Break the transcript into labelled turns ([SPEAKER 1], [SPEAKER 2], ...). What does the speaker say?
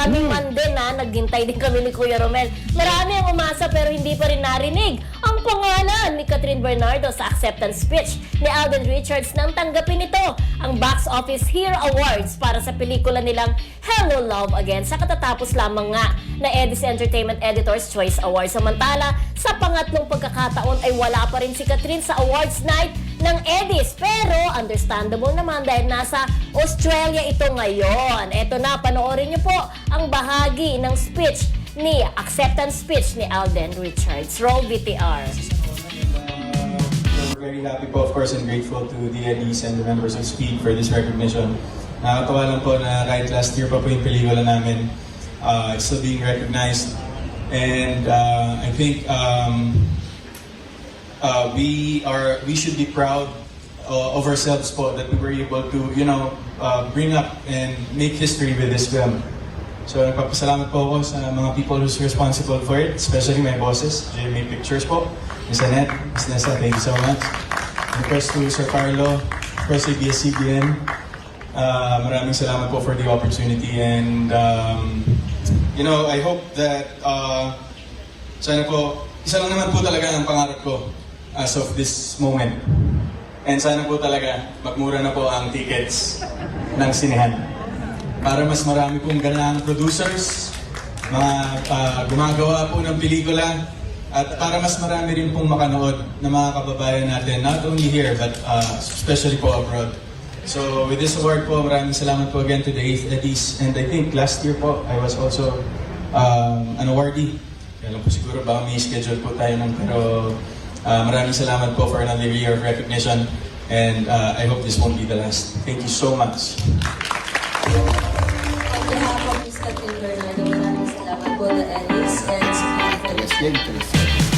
[SPEAKER 1] Kami man din ha, naghintay din kami ni Kuya Romel. Marami ang umasa pero hindi pa rin narinig ang pangalan ni Catherine Bernardo sa acceptance speech ni Alden Richards nang tanggapin ito ang Box Office Here Awards para sa pelikula nilang Hello Love Again sa katatapos lamang nga na Edis Entertainment Editor's Choice Awards. Samantala, sa pangatlong pagkakataon ay wala pa rin si Catherine sa awards night ng Edis. Pero understandable naman dahil nasa Australia ito ngayon. Eto na, panoorin niyo po ang bahagi ng speech ni acceptance speech ni Alden Richards. Roll VTR.
[SPEAKER 2] We're very happy po, of course, and grateful to the Eddies and the members of Speed for this recognition. Nakakatawa lang po na right last year pa po yung pelikula namin. Uh, it's still being recognized. And uh, I think um, uh, we are we should be proud uh, of ourselves po that we were able to, you know, uh, bring up and make history with this film. So nagpapasalamat po ako sa mga people who's responsible for it, especially my bosses, JMA Pictures po, Miss Annette, Miss Nessa, thank you so much. And of course to Sir Carlo, of course ABS-CBN, uh, maraming salamat po for the opportunity and um, you know, I hope that uh, sana po, isa lang naman po talaga ang pangarap ko as of this moment. And sana po talaga magmura na po ang tickets ng sinehan para mas marami pong ganang producers, mga ah, gumagawa po ng pelikula, at para mas marami rin pong makanood na mga kababayan natin, not only here, but ah, especially po abroad. So with this award po, maraming salamat po again to the 8th Eddies. And I think last year po, I was also um, an awardee. Kaya lang po siguro baka may schedule po tayo nun, pero ah, maraming salamat po for another year of recognition. And ah, I hope this won't be the last. Thank you so much.
[SPEAKER 3] Yes, Teresa.